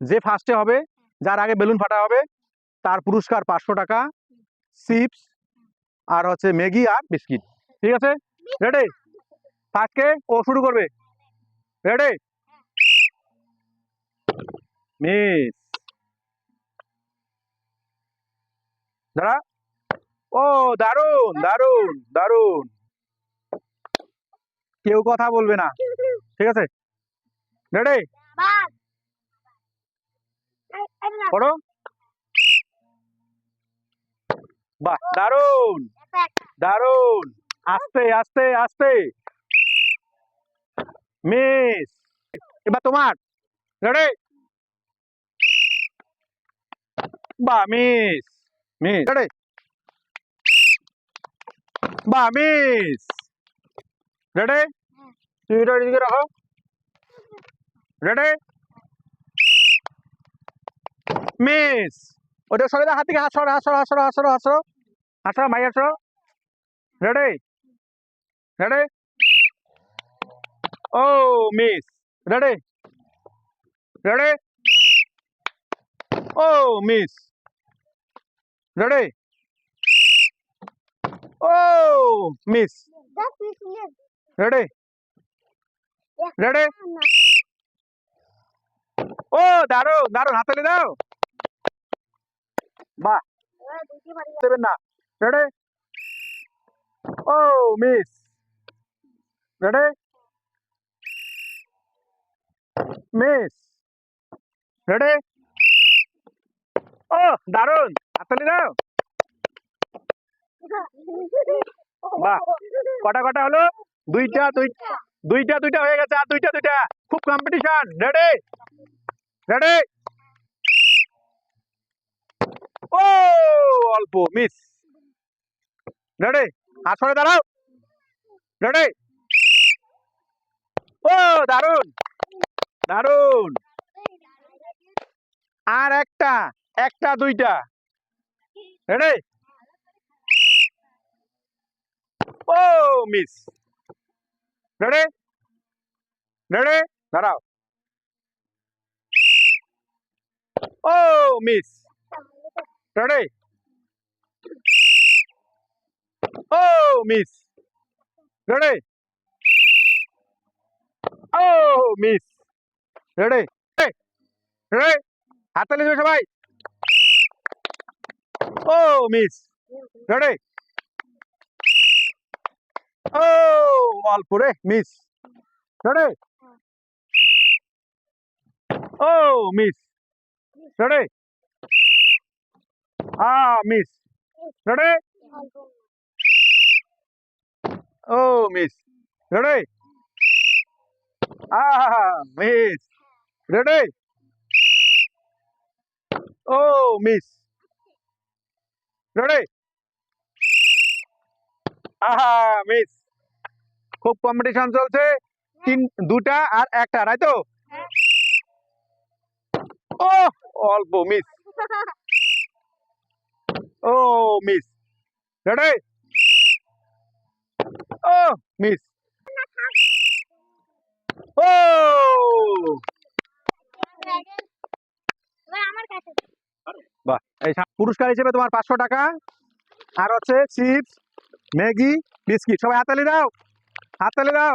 যে ফার্স্টে হবে, যার আগে বেলুন ফাটা হবে, তার পুরস্কার পাঁচশো টাকা, চিপস আর হচ্ছে ম্যাগি আর বিস্কিট। ঠিক আছে? রেডি ফার্স্টকে ও শুরু করবে। রেডি মিস দাঁড়া। ও দারুণ দারুণ দারুণ কেউ কথা বলবে না। ঠিক আছে? রেডি পড়ো। বাহ দারুণ দারুণ আস্তে আস্তে আস্তে। মিস। এবার তোমার। রেডি? বাহ মিস। মিস। রেডি। বাহ মিস। রেডি? তুই এটা এদিকে রাখো। রেডি? মিস! ওটা সরে হাত থেকে হাত সরো হাত সরো হাত সরো মাই হাত সরো। রেডি ও, মিস! রেডি রেডি ও, মিস! রেডি ও, মিস! রেডি রেডি ও দারুণ হাতালি দাও। বাড়ি দেবেন না। রেডি ও দারুণ হাতালি দাও। বাহ। কটা কটা হলো? দুইটা, দুই, দুইটা দুইটা হয়ে গেছে, আর দুইটা দুইটা। খুব কম্পিটিশন রেডি রেডি ও, অল্প মিস রেডি আসরে দাঁড়াও। রেডি ও দারুণ দারুণ আর একটা একটা, দুইটা। রেডি ও মিস রেডি রেডি দাঁড়াও। ও মিস রেডি ও মিস রেডি ও মিস রেডি রেডি হাততালি দিবে সবাই। ও মিস রেডি ও অল্প রে মিস রেডি ও মিস রেডি আ মিস রেডি ও মিস রেডি আ মিস রেডি ও মিস রেডি আহা মিস খুব কম্পিটিশন চলছে। তিন দুটা আর একটা তাই তো? ও অল্প মিস ও মিস রেডি? ও মিস ও! বাহ, এই পুরস্কার হিসেবে তোমার পাঁচশো টাকা। আর হচ্ছে চিপস ম্যাগি, বিস্কিট, সবাই হাতালি দাও। হাতালি দাও।